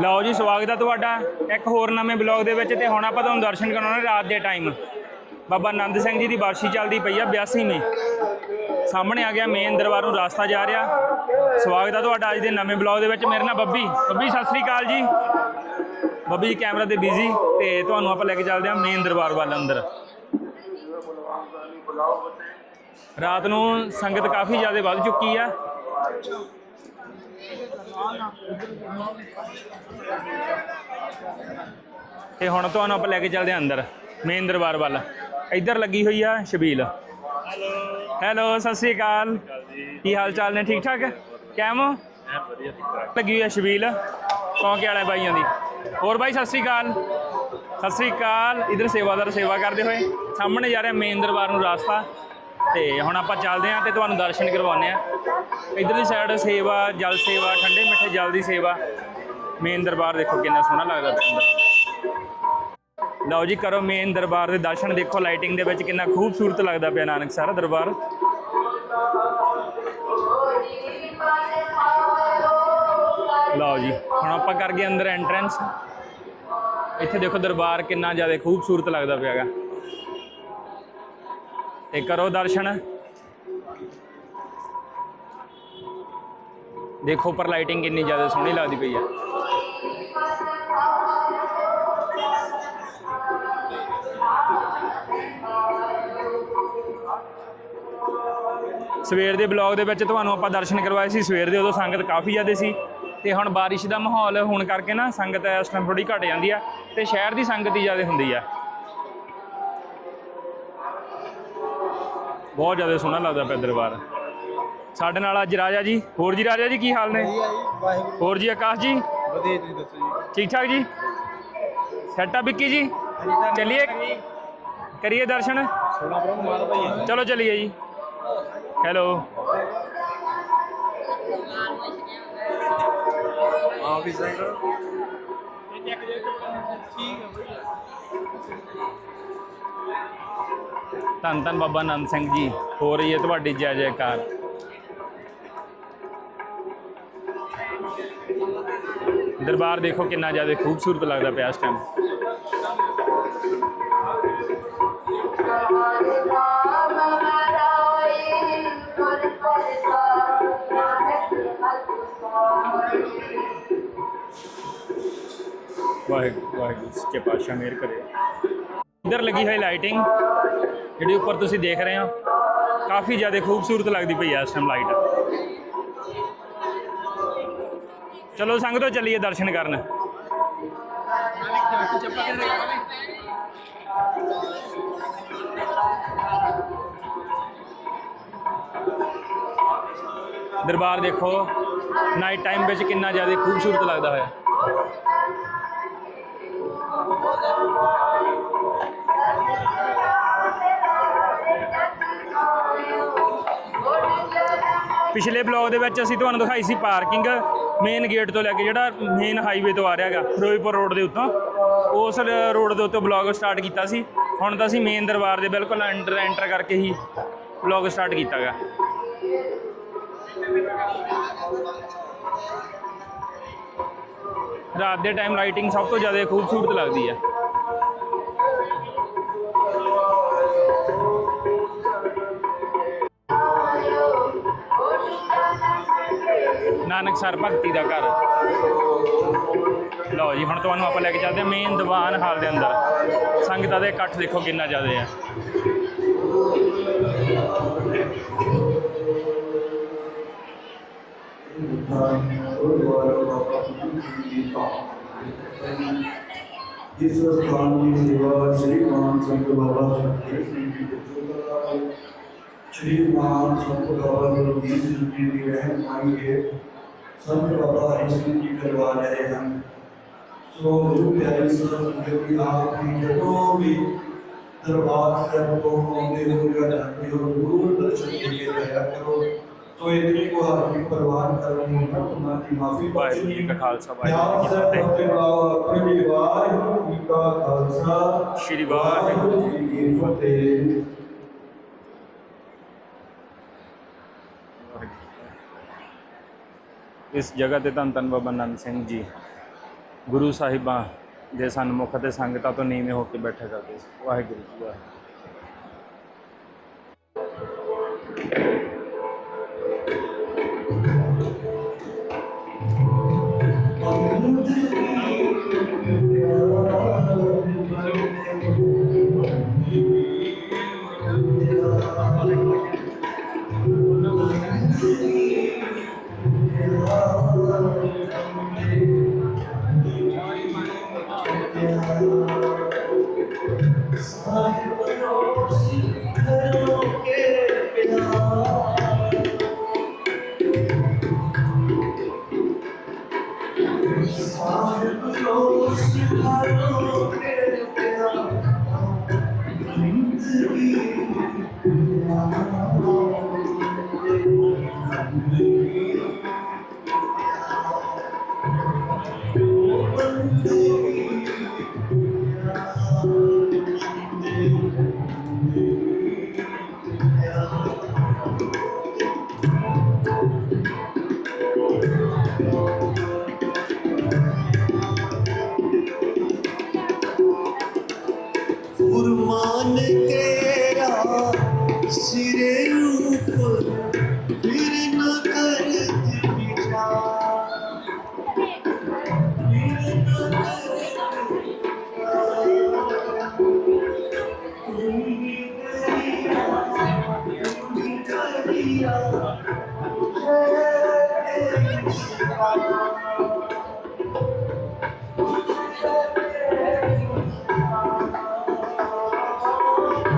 ਲਓ ਜੀ, ਸਵਾਗਤ ਹੈ ਤੁਹਾਡਾ ਇੱਕ ਹੋਰ ਨਵੇਂ ਬਲੌਗ ਦੇ ਵਿੱਚ ਤੇ ਹੁਣ ਆਪਾਂ ਤੁਹਾਨੂੰ ਦਰਸ਼ਨ ਕਰਾਉਣੇ ਰਾਤ ਦੇ ਟਾਈਮ ਬਾਬਾ ਆਨੰਦ ਸਿੰਘ ਜੀ ਦੀ ਬਰਸ਼ੀ ਚੱਲਦੀ ਪਈ ਆ 82ਵੀਂ ਸਾਹਮਣੇ ਆ ਗਿਆ ਮੇਨ ਦਰਬਾਰ ਨੂੰ ਰਸਤਾ ਜਾ ਰਿਹਾ। ਸਵਾਗਤ ਹੈ ਤੁਹਾਡਾ ਅੱਜ ਦੇ ਨਵੇਂ ਬਲੌਗ ਦੇ ਵਿੱਚ। ਮੇਰੇ ਨਾਲ ਬੱਬੀ। ਬੱਬੀ, ਸਤਿ ਸ੍ਰੀ ਅਕਾਲ ਜੀ। ਬੱਬੀ ਜੀ ਕੈਮਰਾ ਤੇ ਬਿਜ਼ੀ ਤੇ ਤੁਹਾਨੂੰ ਆਪਾਂ ਲੈ ਕੇ ਚੱਲਦੇ ਹਾਂ ਮੇਨ ਦਰਬਾਰ ਵੱਲ ਅੰਦਰ। ਰਾਤ ਨੂੰ ਸੰਗਤ ਕਾਫੀ ਜ਼ਿਆਦਾ ਵੱਧ ਚੁੱਕੀ ਆ। ਤੇ ਹੁਣ ਤੁਹਾਨੂੰ ਆਪਾਂ ਲੈ ਕੇ ਚੱਲਦੇ ਹਾਂ ਅੰਦਰ ਮੇਨ ਦਰਬਾਰ ਵੱਲ। ਇੱਧਰ ਲੱਗੀ ਹੋਈ ਆ ਸ਼ਬੀਲ। ਹੈਲੋ ਹੈਲੋ ਸਤਿ ਸ੍ਰੀ ਅਕਾਲ। ਕੀ ਹਾਲ ਚਾਲ ਨੇ? ਠੀਕ ਠਾਕ ਕੈਮ ਹੋ? ਲੱਗੀ ਹੋਈ ਆ ਸ਼ਬੀਲ ਕੌਂਕੇ ਵਾਲੇ ਬਾਈਆਂ ਦੀ। ਹੋਰ ਬਾਈ, ਸਤਿ ਸ੍ਰੀ ਅਕਾਲ। ਸਤਿ ਸ੍ਰੀ ਅਕਾਲ। ਇਧਰ ਸੇਵਾਦਾਰ ਸੇਵਾ ਕਰਦੇ ਹੋਏ, ਸਾਹਮਣੇ ਜਾ ਰਿਹਾ ਮੇਨ ਦਰਬਾਰ ਨੂੰ ਰਾਸਤਾ। ਤੇ ਹੁਣ ਆਪਾਂ ਚੱਲਦੇ ਆਂ ਤੇ ਤੁਹਾਨੂੰ ਦਰਸ਼ਨ ਕਰਵਾਉਂਦੇ ਆ ਇਧਰਲੀ ਸਾਈਡ ਸੇਵਾ, ਜਲ ਸੇਵਾ, ਠੰਡੇ ਮਿੱਠੇ ਜਲ ਦੀ ਸੇਵਾ। ਮੇਨ ਦਰਬਾਰ ਦੇਖੋ ਕਿੰਨਾ ਸੋਹਣਾ ਲੱਗਦਾ ਪਿਆ ਲਓ ਜੀ, ਕਰੋ ਮੇਨ ਦਰਬਾਰ ਦੇ ਦਰਸ਼ਨ। ਦੇਖੋ ਲਾਈਟਿੰਗ ਦੇ ਵਿੱਚ ਕਿੰਨਾ ਖੂਬਸੂਰਤ ਲੱਗਦਾ ਪਿਆ ਨਾਨਕ, ਸਾਰਾ ਦਰਬਾਰ। ਲਓ ਜੀ, ਹੁਣ ਆਪਾਂ ਕਰ ਗਏ ਅੰਦਰ ਐਂਟਰੈਂਸ ਇੱਥੇ ਦੇਖੋ ਦਰਬਾਰ ਕਿੰਨਾ ਜ਼ਿਆਦਾ ਖੂਬਸੂਰਤ ਲੱਗਦਾ ਪਿਆਗਾ ਤੇ ਕਰੋ ਦਰਸ਼ਨ। ਦੇਖੋ ਪਰ ਲਾਈਟਿੰਗ ਕਿੰਨੀ ਜ਼ਿਆਦਾ ਸੋਹਣੀ ਲੱਗਦੀ ਪਈ ਹੈ ਸਵੇਰ ਦੇ ਬਲੌਗ ਦੇ ਵਿੱਚ ਤੁਹਾਨੂੰ ਆਪਾਂ ਦਰਸ਼ਨ ਕਰਵਾਏ ਸੀ। ਸਵੇਰ ਦੇ ਉਦੋਂ ਸੰਗਤ ਕਾਫੀ ਜ਼ਿਆਦਾ ਸੀ ਤੇ ਹੁਣ ਬਾਰਿਸ਼ ਦਾ ਮਾਹੌਲ ਹੋਣ ਕਰਕੇ ਨਾ ਸੰਗਤ ਇਸ ਟਾਈਮ ਥੋੜੀ ਘਟ ਜਾਂਦੀ ਆ ਤੇ ਸ਼ਹਿਰ ਦੀ ਸੰਗਤ ਹੀ ਜ਼ਿਆਦਾ ਹੁੰਦੀ ਆ। ਬਹੁਤ ਜ਼ਿਆਦਾ ਸੋਹਣਾ ਲੱਗਦਾ ਪਿਆ ਦਰਬਾਰ। ਸਾਡੇ ਨਾਲ ਅੱਜ ਰਾਜਾ ਜੀ। ਹੋਰ ਜੀ ਰਾਜਾ ਜੀ ਕੀ ਹਾਲ ਨੇ? ਵਧੀਆ ਜੀ ਵਾਹਿਗੁਰੂ। ਹੋਰ ਜੀ ਆਕਾਸ਼ ਜੀ? ਵਧੀਆ ਤੁਸੀਂ ਦੱਸੋ ਜੀ। ਠੀਕ ਠਾਕ ਜੀ? ਸੈਟਾ ਵਿੱਕੀ ਜੀ? ਚੱਲੀਏ? ਕਰੀਏ ਦਰਸ਼ਨ? ਚਲੋ ਚੱਲੀਏ ਜੀ। ਹੈਲੋ। ਆ। ਵੀ ਸਹੀ ਕਰੋ ਧੰਨ ਧੰਨ ਬਾਬਾ ਆਨੰਦ ਸਿੰਘ ਜੀ, ਹੋ ਰਹੀ ਹੈ ਤੁਹਾਡੀ ਜੈ ਜੈਕਾਰ। ਦਰਬਾਰ ਦੇਖੋ ਕਿੰਨਾ ਜ਼ਿਆਦਾ ਖੂਬਸੂਰਤ ਲੱਗਦਾ ਪਿਆ ਇਸ ਟਾਈਮ ਵਾਹਿਗੁਰੂ ਵਾਹਿਗੁਰੂ, ਸੱਚੇ ਪਾਤਸ਼ਾਹ ਮਿਹਰ ਕਰੇ। ਇੱਧਰ ਲੱਗੀ ਹੋਈ ਲਾਈਟਿੰਗ ਜਿਹੜੀ ਉੱਪਰ ਤੁਸੀਂ ਦੇਖ ਰਹੇ ਹੋ, ਕਾਫੀ ਜ਼ਿਆਦਾ ਖੂਬਸੂਰਤ ਲੱਗਦੀ ਪਈ ਆ ਇਸ ਟਾਈਮ ਲਾਈਟ ਚਲੋ ਸੰਗਤੋ ਚੱਲੀਏ ਦਰਸ਼ਨ ਕਰਨ। ਦਰਬਾਰ ਦੇਖੋ ਨਾਈਟ ਟਾਈਮ ਵਿੱਚ ਕਿੰਨਾ ਜ਼ਿਆਦਾ ਖੂਬਸੂਰਤ ਲੱਗਦਾ ਹੋਇਆ। ਪਿਛਲੇ ਬਲੌਗ ਦੇ ਵਿੱਚ ਅਸੀਂ ਤੁਹਾਨੂੰ ਦਿਖਾਈ ਸੀ ਪਾਰਕਿੰਗ ਮੇਨ ਗੇਟ ਤੋਂ ਲੈ ਕੇ, ਜਿਹੜਾ ਮੇਨ ਹਾਈਵੇ ਤੋਂ ਆ ਰਿਹਾ ਹੈਗਾ, ਫਿਰੋਜ਼ਪੁਰ ਰੋਡ ਦੇ ਉੱਤੋਂ। ਉਸ ਰੋਡ ਦੇ ਉੱਤੇ ਬਲੌਗ ਸਟਾਰਟ ਕੀਤਾ ਸੀ। ਹੁਣ ਤਾਂ ਅਸੀਂ ਮੇਨ ਦਰਬਾਰ ਦੇ ਬਿਲਕੁਲ ਅੰਡਰ ਐਂਟਰ ਕਰਕੇ ਹੀ ਬਲੌਗ ਸਟਾਰਟ ਕੀਤਾ ਹੈਗਾ। ਰਾਤ ਦੇ ਟਾਈਮ ਲਾਈਟਿੰਗ ਸਭ ਤੋਂ ਜ਼ਿਆਦਾ ਖੂਬਸੂਰਤ ਲੱਗਦੀ ਹੈ। ਨਾਨਕ ਸਰ ਭਗਤੀ ਦਾ ਘਰ। ਲਓ ਜੀ, ਹੁਣ ਤੁਹਾਨੂੰ ਆਪਾਂ ਲੈ ਕੇ ਚੱਲਦੇ ਹਾਂ ਮੇਨ ਦੀਵਾਨ ਹਾਲ ਦੇ ਅੰਦਰ। ਸੰਗਤਾਂ ਦੇ ਇਕੱਠ ਦੇਖੋ ਕਿੰਨਾ ਜ਼ਿਆਦਾ ਹੈ। ਜਿਸ ਸਥਾਨ ਦੀ ਸੇਵਾ ਸ੍ਰੀ ਮਾਨ ਸੰਤ ਬਾਬਾ ਸੁਖਦੇਵ ਸਿੰਘ ਜੀ ਦੇ ਸ੍ਰੀ ਮਾਨ ਸੰਤ ਬਾਬਾ ਗੁਰਦੀਪ ਸਿੰਘ ਜੀ ਦੀ ਰਹਿਨਮਾਈ ਹੈ ਸੰਤ ਬਾਬਾ ਹਰੀ ਸਿੰਘ ਜੀ ਕਰਵਾ ਰਹੇ ਹਨ ਸੋ ਗੁਰੂ ਪਿਆਰੇ ਸਾਹਿਬ ਜੀ ਆਪ ਵੀ ਜਦੋਂ ਵੀ ਦਰਬਾਰ ਸਾਹਿਬ ਤੋਂ ਆਉਂਦੇ ਹੋ ਜਾਂ ਜਾਂਦੇ ਹੋ ਗੁਰੂ ਦਰਸ਼ਨ ਦੇ ਕੇ ਜਾਇਆ ਕਰੋ ਤੋ ਇਤਨੀ ਕੋ ਹਾਜ਼ਰੀ ਪ੍ਰਵਾਨ ਕਰਨੀ ਹੈ ਉਹਨਾਂ ਦੀ ਮਾਫੀ ਵਾਹਿਗੁਰੂ ਜੀ ਕਾ ਖਾਲਸਾ ਪਿਆਰ ਵਾਹਿਗੁਰੂ ਜੀ ਸਾਹਿਬ ਕੀ ਆਪਣੇ ਬਾਬਾ ਆਪਣੇ ਵਾਹਿਗੁਰੂ ਜੀ ਕਾ ਖਾਲਸਾ ਸ਼੍ਰੀ ਵਾਹਿਗੁਰੂ ਜੀ ਕੀ ਫਤਿਹ ਇਸ ਜਗ੍ਹਾ ਤੇ ਧੰਨ ਧੰਨ ਬਾਬਾ ਆਨੰਦ ਸਿੰਘ ਜੀ। ਗੁਰੂ ਸਾਹਿਬਾਂ ਦੇ ਸਨਮੁਖ ਤੇ ਸੰਗਤਾਂ ਤੋਂ ਨੀਵੇਂ ਹੋ ਕੇ ਬੈਠਾ ਕਰਦੇ ਸੀ। ਵਾਹਿਗੁਰੂ ਜੀ ਵਾਹਿਗੁਰੂ growth. ਗੁਰਮਾਨ ਤੇਰਾ ਸਿਰੇ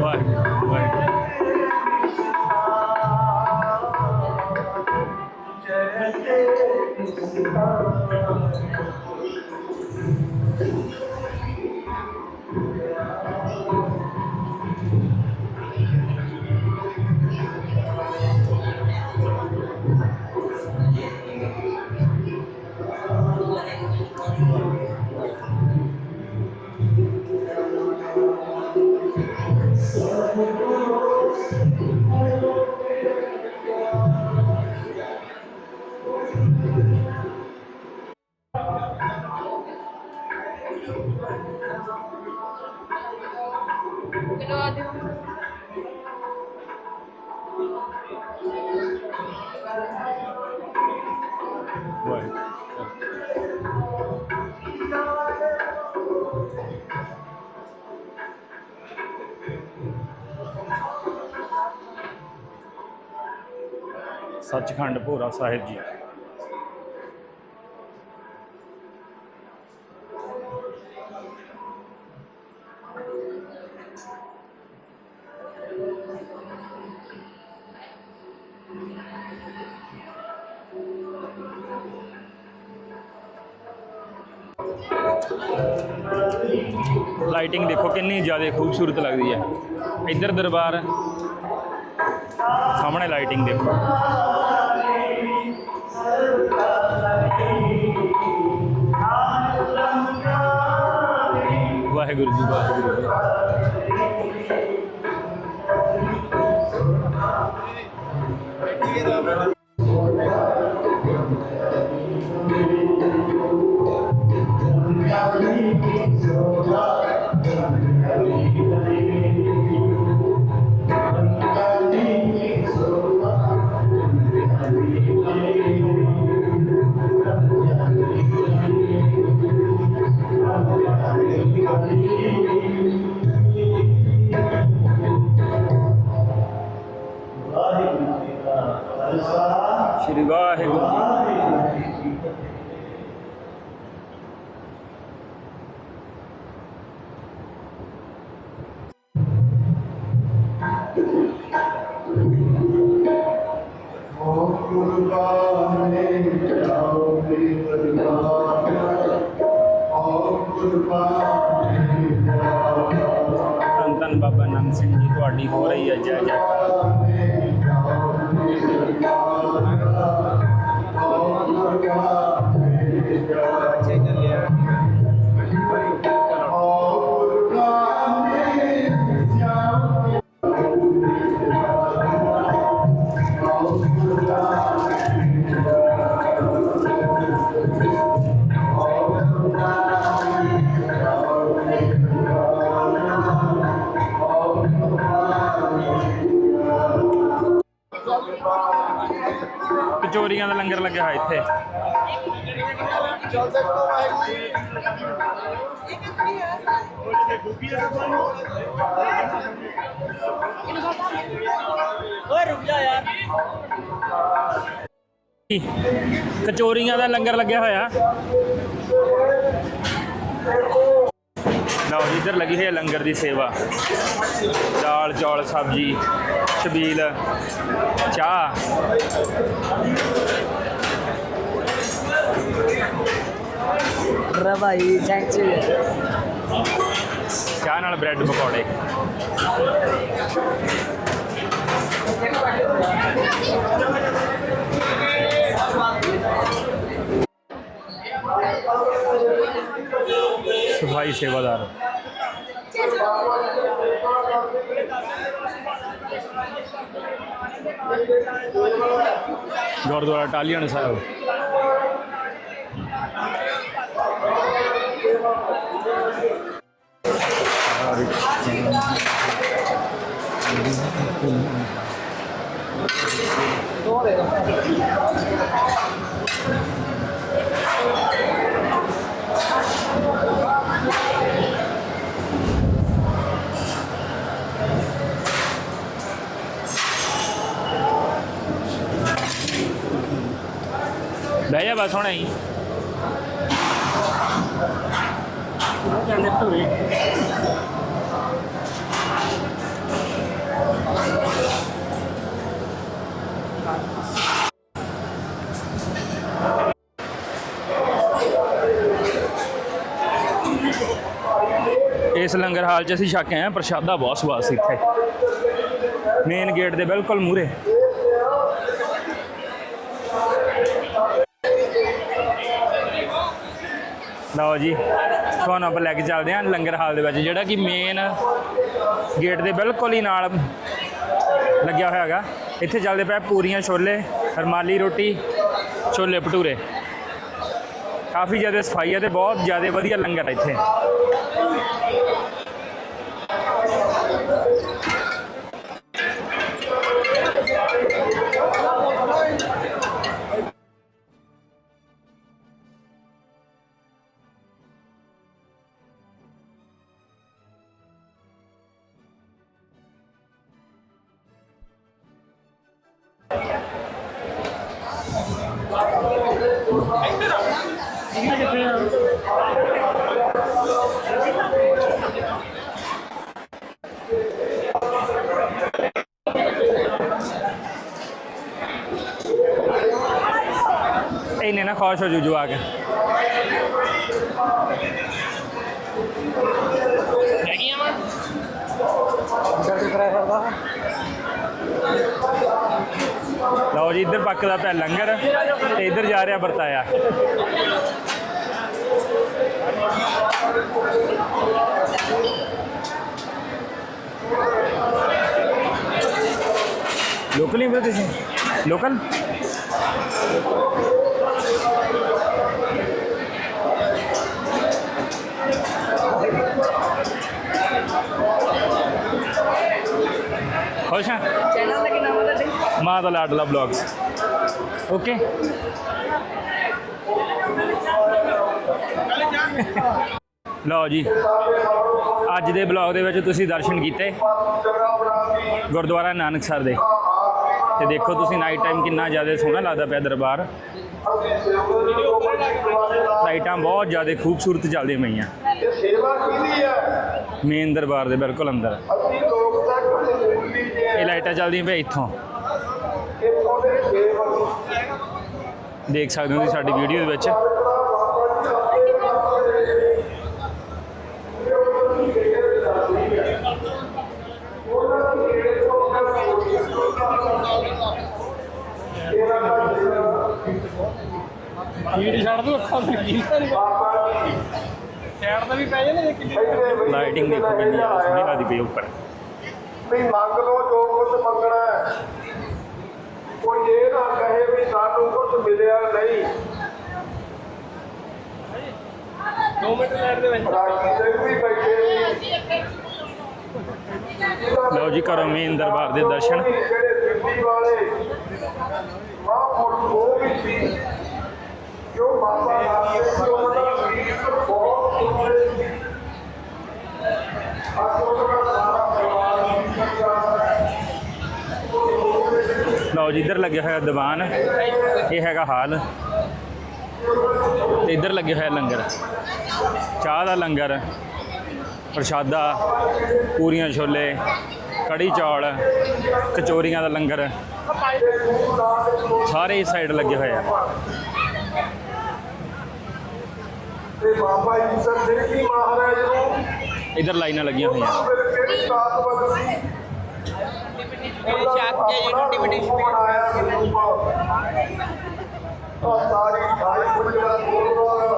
ਵਾਹਿਗੁਰੂ ਵਾਹਿਗੁਰੂ। ਕਰਵਾ ਸੱਚਖੰਡ ਭੋਰਾ ਸਾਹਿਬ ਜੀ। ਲਾਈਟਿੰਗ ਦੇਖੋ ਕਿੰਨੀ ਜ਼ਿਆਦਾ ਖੂਬਸੂਰਤ ਲੱਗਦੀ ਹੈ। ਇੱਧਰ ਦਰਬਾਰ ਸਾਹਮਣੇ ਲਾਈਟਿੰਗ ਦੇਖੋ। ਵਾਹਿਗੁਰੂ ਜੀ ਵਾਹਿਗੁਰੂ ਧੰਨ ਧੰਨ ਬਾਬਾ ਨਾਨਕ ਸਿੰਘ ਜੀ ਤੁਹਾਡੀ ਹੋ ਰਹੀ ਹੈ ਜੈ ਜੈ ਕਚੋਰੀਆਂ ਦਾ ਲੰਗਰ ਲੱਗਿਆ ਹੋਇਆ ਇੱਥੇ। ਚੱਲਦੇ ਕਰੋ ਵਾਹਿਗੁਰੂ ਕਚੋਰੀਆਂ ਦਾ ਲੰਗਰ ਲੱਗਿਆ ਹੋਇਆ। ਇੱਧਰ ਲੱਗੀ ਹੋਈ ਹੈ ਲੰਗਰ ਦੀ ਸੇਵਾ। ਦਾਲ ਚੌਲ ਸਬਜ਼ੀ ਛਬੀਲ ਚਾਹ। ਰਵਾਈ ਥੈਂਕ ਯੂ ਚਾਹ ਨਾਲ ਬ੍ਰੈਡ ਪਕੌੜੇ। ਸਫ਼ਾਈ ਸੇਵਾਦਾਰ। ਗੁਰਦੁਆਰਾ ਟਾਲੀਆਣ ਸਾਹਿਬ ਬਹਿ ਜਾ ਬਸ ਹੁਣ ਹੀ ਇਸ ਲੰਗਰ ਹਾਲ 'ਚ ਅਸੀਂ ਛੱਕ ਆਏ ਹਾਂ, ਪ੍ਰਸ਼ਾਦਾ ਬਹੁਤ ਸਵਾਦ ਸੀ ਇੱਥੇ। ਮੇਨ ਗੇਟ ਦੇ ਬਿਲਕੁਲ ਮੂਹਰੇ। ਲਓ ਜੀ, ਤੁਹਾਨੂੰ ਆਪਾਂ ਲੈ ਕੇ ਚੱਲਦੇ ਹਾਂ ਲੰਗਰ ਹਾਲ ਦੇ ਵਿੱਚ, ਜਿਹੜਾ ਕਿ ਮੇਨ ਗੇਟ ਦੇ ਬਿਲਕੁਲ ਹੀ ਨਾਲ ਲੱਗਿਆ ਹੋਇਆ ਹੈਗਾ। ਇੱਥੇ ਚੱਲਦੇ ਪਏ ਪੂਰੀਆਂ ਛੋਲੇ, ਰਮਾਲੀ ਰੋਟੀ, ਛੋਲੇ ਭਟੂਰੇ। ਕਾਫੀ ਜ਼ਿਆਦਾ ਸਫ਼ਾਈ ਹੈ ਤੇ ਬਹੁਤ ਜ਼ਿਆਦਾ ਵਧੀਆ ਲੰਗਰ ਹੈ ਇੱਥੇ। ਇੰਨੇ ਨਾ ਖੁਸ਼ ਹੋ ਜੂ ਜੂ ਆ ਕੇ। ਲਓ ਜੀ ਇੱਧਰ ਪੱਕਦਾ ਪਿਆ ਲੰਗਰ ਤੇ ਇੱਧਰ ਜਾ ਰਿਹਾ ਵਰਤਾਇਆ। ਲੋਕਲ ਨਹੀਂ ਬਰਦੇ ਤੁਸੀਂ? ਲੋਕਲ ਦਾ ਲਾਡਲਾ ਬਲੌਗਸ ਓਕੇ ਲਓ ਜੀ ਅੱਜ ਦੇ ਬਲੌਗ ਦੇ ਵਿੱਚ ਤੁਸੀਂ ਦਰਸ਼ਨ ਕੀਤੇ ਗੁਰਦੁਆਰਾ ਨਾਨਕਸਰ ਦੇ। ਤੇ ਦੇਖੋ ਤੁਸੀਂ ਨਾਈਟ ਟਾਈਮ ਕਿੰਨਾ ਜ਼ਿਆਦਾ ਸੋਹਣਾ ਲੱਗਦਾ ਪਿਆ ਦਰਬਾਰ। ਲਾਈਟਾਂ ਬਹੁਤ ਜ਼ਿਆਦਾ ਖੂਬਸੂਰਤ ਚੱਲਦੀਆਂ ਪਈਆਂ। ਮੇਨ ਦਰਬਾਰ ਦੇ ਬਿਲਕੁਲ ਅੰਦਰ। ਇਹ ਲਾਈਟਾਂ ਚੱਲਦੀਆਂ ਪਈਆਂ ਇੱਥੋਂ। ਦੇਖ ਸਕਦੇ ਹੋ ਤੁਸੀਂ ਸਾਡੀ ਵੀਡੀਓ ਦੇ ਵਿੱਚ। ਵੀਡ ਛੱਡ ਦੂ ਅੱਖਾਂ ਤੋਂ ਕੀ ਸਾਈਡ ਤੇ ਵੀ ਪੈ ਜਾਂਦੇ ਕਿੰਨੀ ਲਾਈਟਿੰਗ ਦੇਖੋ ਕਿੰਨੀ ਸੋਹਣੀ ਲੱਗਦੀ ਪਈ ਉੱਪਰ। ਵੀ ਮੰਗ ਲਓ ਜੋ ਕੁਝ ਮੰਗਣਾ ਹੈ। ਕੋਈ ਇਹ ਨਾ ਕਹੇ ਵੀ ਸਾਨੂੰ ਕੁਝ ਮਿਲਿਆ ਨਹੀਂ। 2 ਮਿੰਟ ਲੈਟ ਦੇ ਵਿੱਚ ਰਾਜੀ ਸਿੰਘ ਵੀ ਬੈਠੇ ਸੀ। ਲਓ ਜੀ ਕਰੋ ਮੇਨ ਦਰਬਾਰ ਦੇ ਦਰਸ਼ਨ। ਜਿਹੜੇ ਦਿੱਲੀ ਵਾਲੇ ਮਹਾਂਪੁਰਖ ਔਰ ਉਹ ਵੀ ਸੀ। ਜੋ ਬਾਬਾ ਰਾਮਦੇਵ ਜੀ ਉਹਨਾਂ ਦਾ ਵੀਰ ਬਹੁਤ ਸੁਣਦੇ ਸੀ ਅੱਜ ਉਹਨਾਂ ਦਾ ਸਾਰਾ ਪਰਿਵਾਰ ਵੀ ਇਕੱਠਾ ਹੈ ਲਓ ਜੀ ਇੱਧਰ ਲੱਗਿਆ ਹੋਇਆ ਦੀਵਾਨ। ਇਹ ਹੈਗਾ ਹਾਲ। ਤੇ ਇੱਧਰ ਲੱਗਿਆ ਹੋਇਆ ਲੰਗਰ। ਚਾਹ ਦਾ ਲੰਗਰ ਪ੍ਰਸ਼ਾਦਾ ਪੂਰੀਆਂ ਛੋਲੇ ਕੜੀ ਚੌਲ ਕਚੋਰੀਆਂ ਦਾ ਲੰਗਰ। ਸਾਰੇ ਇਸ ਸਾਈਡ ਲੱਗੇ ਹੋਏ ਆ। ਤੇ ਬਾਬਾ ਈਸਰ ਸਿੰਘ ਜੀ ਮਹਾਰਾਜ ਨੂੰ। ਇੱਧਰ ਲਾਈਨਾਂ ਲੱਗੀਆਂ ਹੋਈਆਂ। ਸਾਥ ਬਦਲੀ ਸ਼ਾਕ ਕੇ ਇਨਵੀਟੇਸ਼ਨ ਬਣਾਇਆ ਸਰੂਪ ਆ ਸਾਰੀ ਸਾਰੀ ਗੁਰਦੁਆਰਾ ਗੁਰਦੁਆਰਾ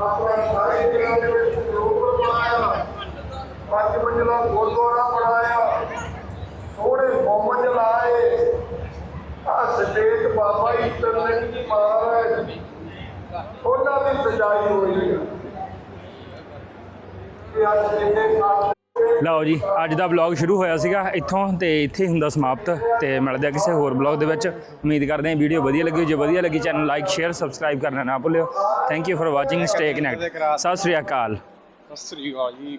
ਆਪਣਾ ਸਾਰੇ ਜ਼ਿਲ੍ਹਿਆਂ ਦੇ ਵਿੱਚ ਸਰੂਪ ਬਣਾਇਆ। ਪੰਜ ਮੰਜ਼ਲਾ ਗੁਰਦੁਆਰਾ ਬਣਾਇਆ। ਸੋਹਣੇ ਗੁੰਮਜ ਲਾਏ। ਆ ਸਟੇਜ ਬਾਬਾ ਈਸਰ ਸਿੰਘ ਜੀ ਮਹਾਰਾਜ। ਉਹਨਾਂ ਦੀ ਸਜਾਈ ਹੋਈ ਹੈ। ਕਿ ਅੱਜ ਜਿੰਨੇ ਸਾਲ ਲਓ ਜੀ ਅੱਜ ਦਾ ਵਲੌਗ ਸ਼ੁਰੂ ਹੋਇਆ ਸੀਗਾ ਇੱਥੋਂ ਤੇ ਇੱਥੇ ਹੀ ਹੁੰਦਾ ਸਮਾਪਤ ਤੇ ਮਿਲਦੇ ਆ ਕਿਸੇ ਹੋਰ ਵਲੌਗ ਦੇ ਵਿੱਚ। ਉਮੀਦ ਕਰਦੇ ਹਾਂ ਵੀਡੀਓ ਵਧੀਆ ਲੱਗੀ। ਜੇ ਵਧੀਆ ਲੱਗੀ ਚੈਨਲ ਲਾਈਕ ਸ਼ੇਅਰ ਸਬਸਕ੍ਰਾਈਬ ਕਰਨਾ ਨਾ ਭੁੱਲਿਓ। Thank you for watching stay connect ਸਤਿ ਸ੍ਰੀ ਅਕਾਲ। ਸਤਿ ਸ੍ਰੀ ਅਕਾਲ ਜੀ।